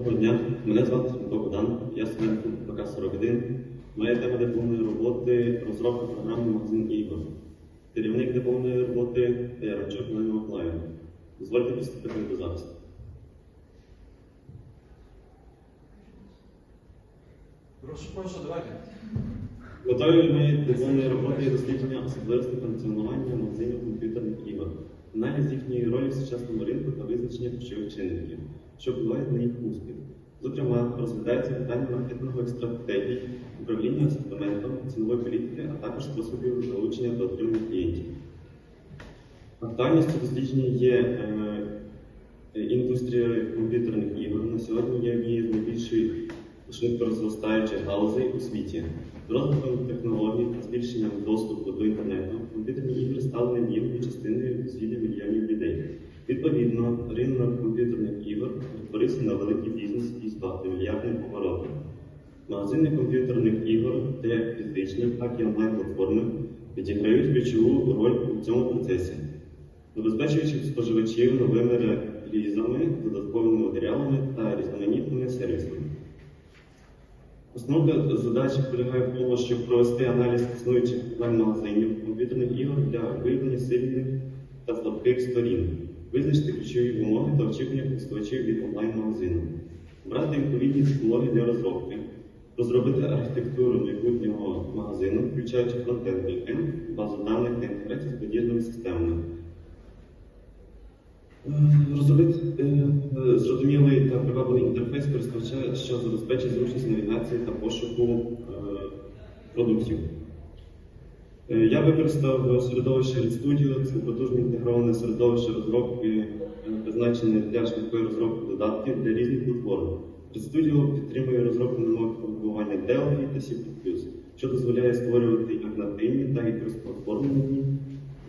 Доброго дня, мене звати Богдан, я студент ПК-41. Моя тема дипломної роботи розробка програми магазин ігор. Керівник дипломної роботи Яремчук Олена Миколаївна. Дозвольте приступити до запису. Прошу, прошу, давайте. Метою моєї дипломної роботи є дослідження особливостей функціонування магазинів комп'ютерних ігор, аналіз їхньої ролі в сучасному ринку та визначення ключових чинників, що впливають на їх успіх. Зокрема, розглядається питання маркетингових стратегій, управління асортиментом, цінової політики, а також способів залучення та отримання клієнтів. Актуальністю дослідження є е, індустрія комп'ютерних ігор. На сьогодні є однією з найбільших швидко розростаючих галузей у світі. З розвитком технологій та збільшенням доступу до інтернету комп'ютерні ігри стали невід'ємною частиною дозвілля мільйонів людей. Відповідно, ринок комп'ютерних ігор перетворився на великий бізнес із багатомільярдним оборотом. Магазини комп'ютерних ігор, як фізичні, так і онлайн-платформи, відіграють ключову роль у цьому процесі, забезпечуючи споживачів новими релізами, додатковими матеріалами та різноманітними сервісами. Основна задача полягає в тому, щоб провести аналіз існуючих онлайн-магазинів комп'ютерних ігор для виявлення сильних та слабких сторін, визначити ключові вимоги та очікування користувачів від онлайн-магазину, брати відповідні технології для розробки, розробити архітектуру майбутнього магазину, включаючи фронтенд базу даних та інтеграцію з подібними системами. Розробити е, зрозумілий та привабливий інтерфейс користувача, що забезпечить зручність навігації та пошуку е, продуктів. Е, Я використав середовище RedStudio, це потужне інтегроване середовище розробки, призначене для швидкої розробки додатків для різних платформ. RedStudio підтримує розробку на мовах програмування Delphi та C++, що дозволяє створювати як нативні, так і кросплатформені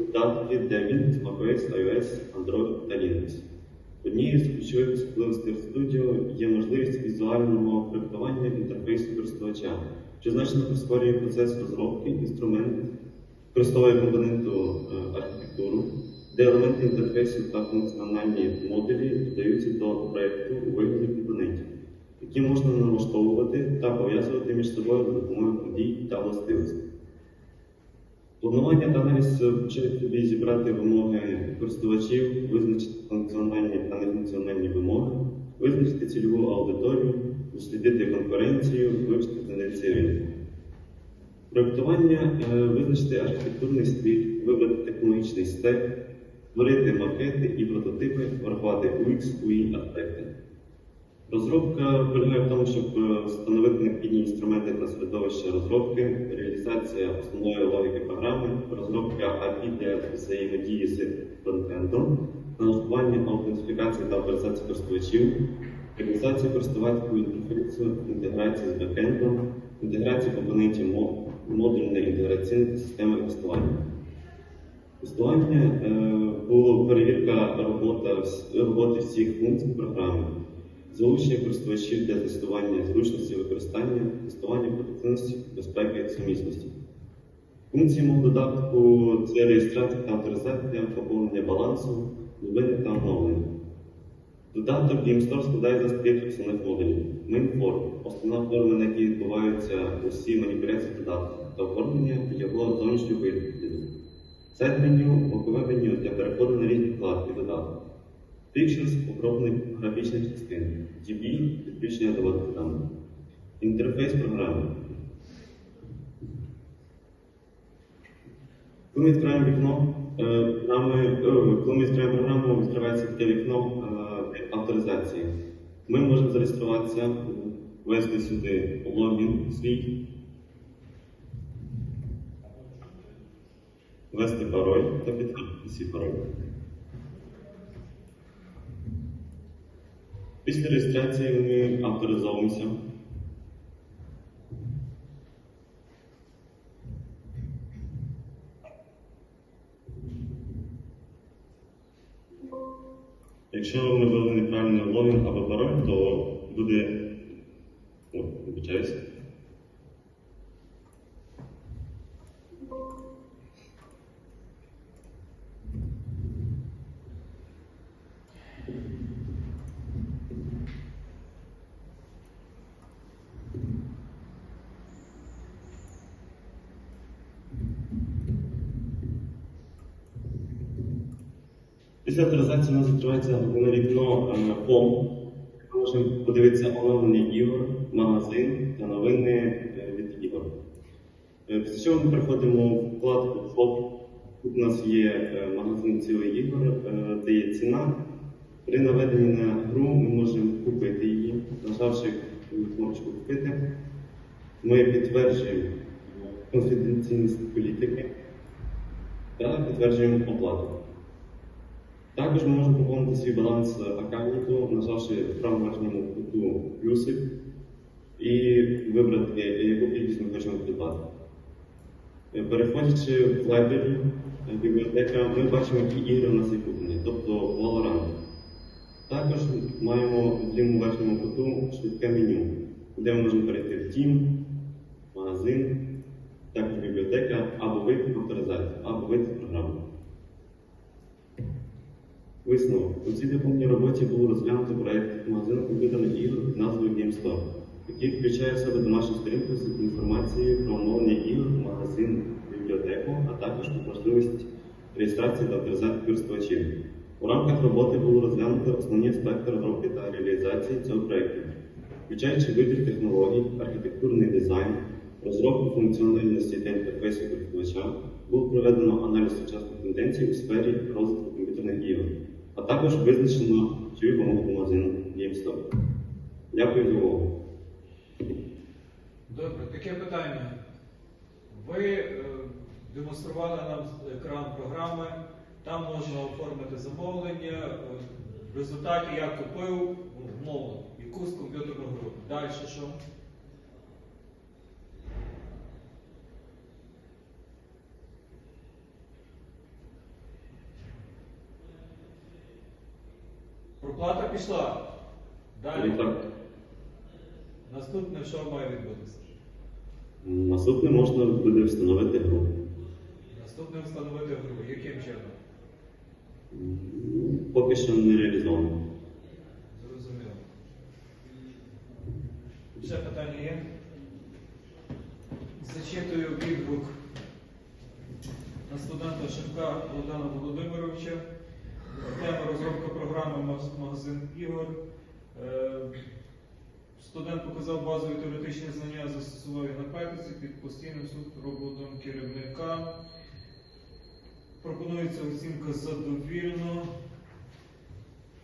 додатки для Windows, macOS, iOS, Android та Linux. Однією з ключових особливостей RedStudio є можливість візуального проєктування інтерфейсу користувача, що значно прискорює процес розробки інструмент, використовує компоненту е, архітектуру, де елементи інтерфейсу та функціональні модулі додаються до проєкту у вигляді компонентів, які можна налаштовувати та пов'язувати між собою за допомогою подій та властивостей. Планування та аналіз включає в зібрати вимоги користувачів, визначити функціональні та нефункціональні вимоги, визначити цільову аудиторію, дослідити конкуренцію, вивчити тенденції ринку. Проєктування е, визначити архітектурний стиль, вибрати технологічний стек, створити макети і прототипи, врахувати UX, UI аспекти. Розробка полягає в тому, щоб е, встановити необхідні інструменти та середовище розробки, реалізація основної логіки програми, розробка API для взаємодії з фронтендом, налаштування аутентифікації та авторизації користувачів, реалізація користувацького інтерфейсу, інтеграція з бекендом, інтеграція компонентів модульної інтеграційної системи тестування. Тестування е, було перевірка роботи всіх функцій програми, залучення користувачів для тестування зручності використання, тестування продуктивності, безпеки і сумісності. Функції мого додатку це реєстрація та авторизація, поповнення балансу, новини та оновлення. Додаток GameStore складається з трьох основних модулів. Main-form – основна форма, на якій відбуваються усі маніпуляції додатку та оформлення його зовнішнього вигляду. Сайт меню, бокове меню для переходу на різні вкладки додатку. Pictures – обробник графічних частин. DB – підключення до веб-програми. Інтерфейс програми. Коли ми відкриваємо вікно, е, програми, е, коли ми відкриваємо програму, відкривається таке вікно е, авторизації. Ми можемо зареєструватися, ввести сюди логін свій, ввести пароль та підтвердити свій пароль. Після реєстрації ми авторизовуємося. Якщо ми ввели неправильний логін або пароль, то буде. Після авторизації у нас відкривається на вікно е, ПОМ. Ми можемо подивитися оновлення ігор, магазин та новини е, від ігор. Е, Після чого ми переходимо в вкладку ФОП. Тут у нас є е, магазин цілих ігор, е, де є ціна. При наведенні на гру ми можемо купити її, нажавши кнопочку купити. Ми підтверджуємо конфіденційність політики та підтверджуємо оплату. Також ми можемо поповнити свій баланс аккаунту, нажавши в правому верхньому куту плюсик і вибрати, яку кількість ми хочемо придбати. Е, Переходячи в лайбрері, е, бібліотека, ми бачимо, які ігри у нас є куплені, тобто Valorant. Також маємо в лівому верхньому куту швидке меню, де ми можемо перейти в Team, магазин, також бібліотека, або вийти в авторизацію, або з програми. Висновок. У цій дипломній роботі було розглянуто проєкт магазину комп'ютерних ігор під назвою GameStop, який включає в себе домашню сторінку з інформацією про оновлення ігор, магазин, бібліотеку, а також можливість реєстрації та авторизації користувачів. У рамках роботи було розглянуто основні аспекти розробки та реалізації цього проєкту, включаючи вибір технологій, архітектурний дизайн, розробку функціональності та інтерфейсу користувача, було проведено аналіз сучасних тенденцій у сфері розвитку комп'ютерних ігор, а також визначено ключові вимоги магазину GameStop. Дякую за увагу. Добре, таке питання. Ви е, демонстрували нам екран програми, там можна оформити замовлення. В результаті я купив ну, умовно, якусь комп'ютерну гру. Далі що? Проплата пішла. Далі. Наступне, що має відбутися? наступне можна буде встановити гру. Наступне встановити гру. Яким чином? Поки що не реалізовано. Зрозуміло. Ще питання є? Зачитую відгук на студента Шевка Богдана Володимировича. Тема розробка програми «Маз- магазин ігор. Е, Студент показав базові теоретичні знання, застосував їх на практиці під постійним супроводом керівника. Пропонується оцінка задовільно.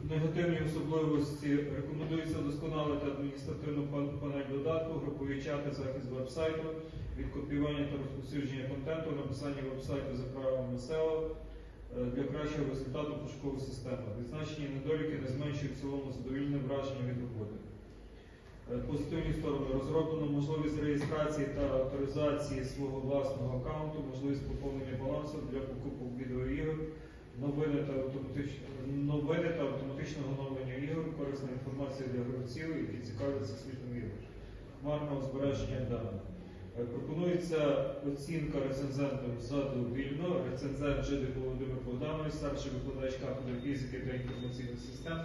Негативні особливості рекомендується вдосконалити адміністративну панель додатку, групові чати, захист веб-сайту, відкопіювання та розповсюдження контенту, написання веб-сайту за правилами SEO для кращого результату пошукової системи. Відзначені недоліки не зменшують в цілому задовільне враження від роботи. Е, Позитивні сторони розроблено можливість реєстрації та авторизації свого власного аккаунту, можливість поповнення балансу для покупок відеоігор, новини та автоматич- новини та автоматичного оновлення ігор, корисна інформація для гравців, які цікавляться світом ігор, хмарного збереження даних. Е, Пропонується оцінка рецензентом задовільно. Рецензент Жидик Володимир Богданович, старший викладач кафедри фізики та інформаційних систем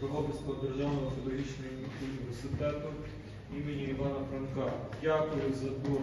Дрогобицького державного педагогічного університету імені Івана Франка. Дякую за ту